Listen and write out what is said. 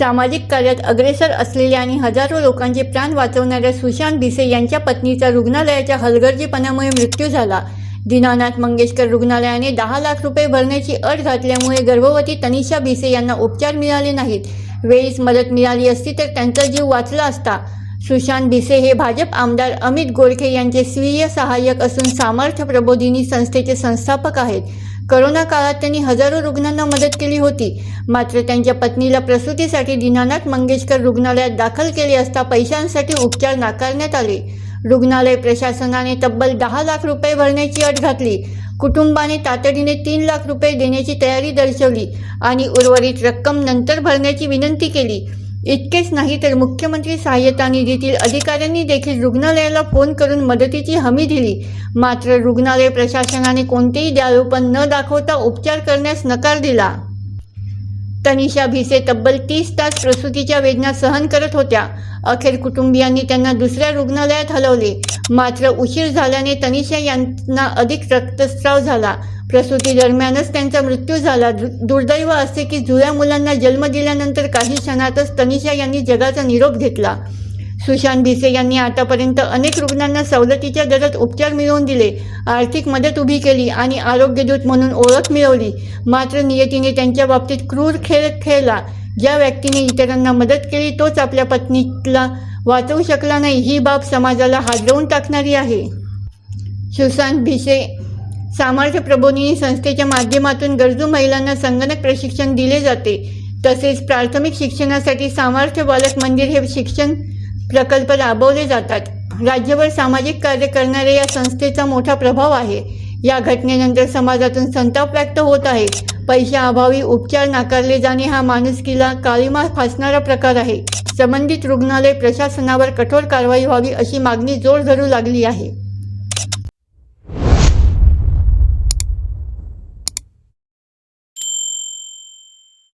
सामाजिक कार्यात अग्रेसर असलेल्या आणि हजारो लोकांचे प्राण वाचवणाऱ्या सुशांत भिसे यांच्या पत्नीचा रुग्णालयाच्या हलगर्जीपणामुळे मृत्यू झाला. दीनानाथ मंगेशकर रुग्णालयाने दहा लाख रुपये भरण्याची अट घातल्यामुळे गर्भवती तनिषा भिसे यांना उपचार मिळाले नाहीत. वेळीच मदत मिळाली असती तर त्यांचा जीव वाचला असता. सुशांत भिसे हे भाजप आमदार अमित गोरखे यांचे स्वीय सहाय्यक असून सामर्थ्य प्रबोधिनी संस्थेचे संस्थापक आहेत. करोना काळात त्यांनी हजारो रुग्णांना मदत केली होती. मात्र त्यांच्या पत्नीला प्रसूतीसाठी दीनानाथ मंगेशकर रुग्णालयात दाखल केले असता पैशांसाठी उपचार नाकारण्यात आले. रुग्णालय प्रशासनाने तब्बल दहा लाख रुपये भरण्याची अट घातली. कुटुंबाने तातडीने तीन लाख रुपये देण्याची तयारी दर्शवली आणि उर्वरित रक्कम नंतर भरण्याची विनंती केली. इतकेच नाही तर मुख्यमंत्री सहाय्यता निधीतील अधिकाऱ्यांनी देखील रुग्णालयाला फोन करून मदतीची हमी दिली. मात्र रुग्णालय प्रशासनाने कोणतेही द्यारोपण न दाखवता उपचार करण्यास नकार दिला. तनिषा भिसे तब्बल तीस तास प्रसूतीच्या वेदना सहन करत होत्या. अखेर कुटुंबियांनी त्यांना दुसऱ्या रुग्णालयात हलवले. मात्र उशीर झाल्याने तनिषा यांना अधिक रक्तस्राव झाला. प्रसूती दरम्यानच त्यांचा मृत्यू झाला. दु- दुर्दैव असे की जुळ्या मुलांना जन्म दिल्यानंतर काही क्षणातच तनिषा यांनी जगाचा निरोप घेतला. सुशांत भिसे यांनी आतापर्यंत अनेक रुग्णांना सवलतीच्या दरात उपचार मिळवून दिले आर्थिक मदत उभी केली आणि आरोग्यदूत म्हणून ओळख मिळवली. मात्र नियतीने त्यांच्या बाबतीत क्रूर खेळ खेळला. ज्या व्यक्तीने इतरांना मदत केली तोच आपल्या पत्नीला वाचवू शकला नाही. ही बाब समाजाला हादरवून टाकणारी आहे. सुशांत भिसे सामर्थ्य प्रबोधिनी संस्थेच्या माध्यमातून गरजू महिलांना संगणक प्रशिक्षण दिले जाते. तसेच प्राथमिक शिक्षणासाठी सामर्थ्य बालक मंदिर हे शिक्षण प्रकल्प राबवले जातात. राज्यभर सामाजिक कार्य करणाऱ्या या संस्थेचा मोठा प्रभाव आहे. या घटनेनंतर समाजातून संताप व्यक्त होत आहे. पैशाअभावी उपचार नाकारले जाणे हा माणुसकीला काळीमा फासणारा प्रकार आहे. संबंधित रुग्णालय प्रशासनावर कठोर कारवाई व्हावी अशी मागणी जोर धरू लागली आहे.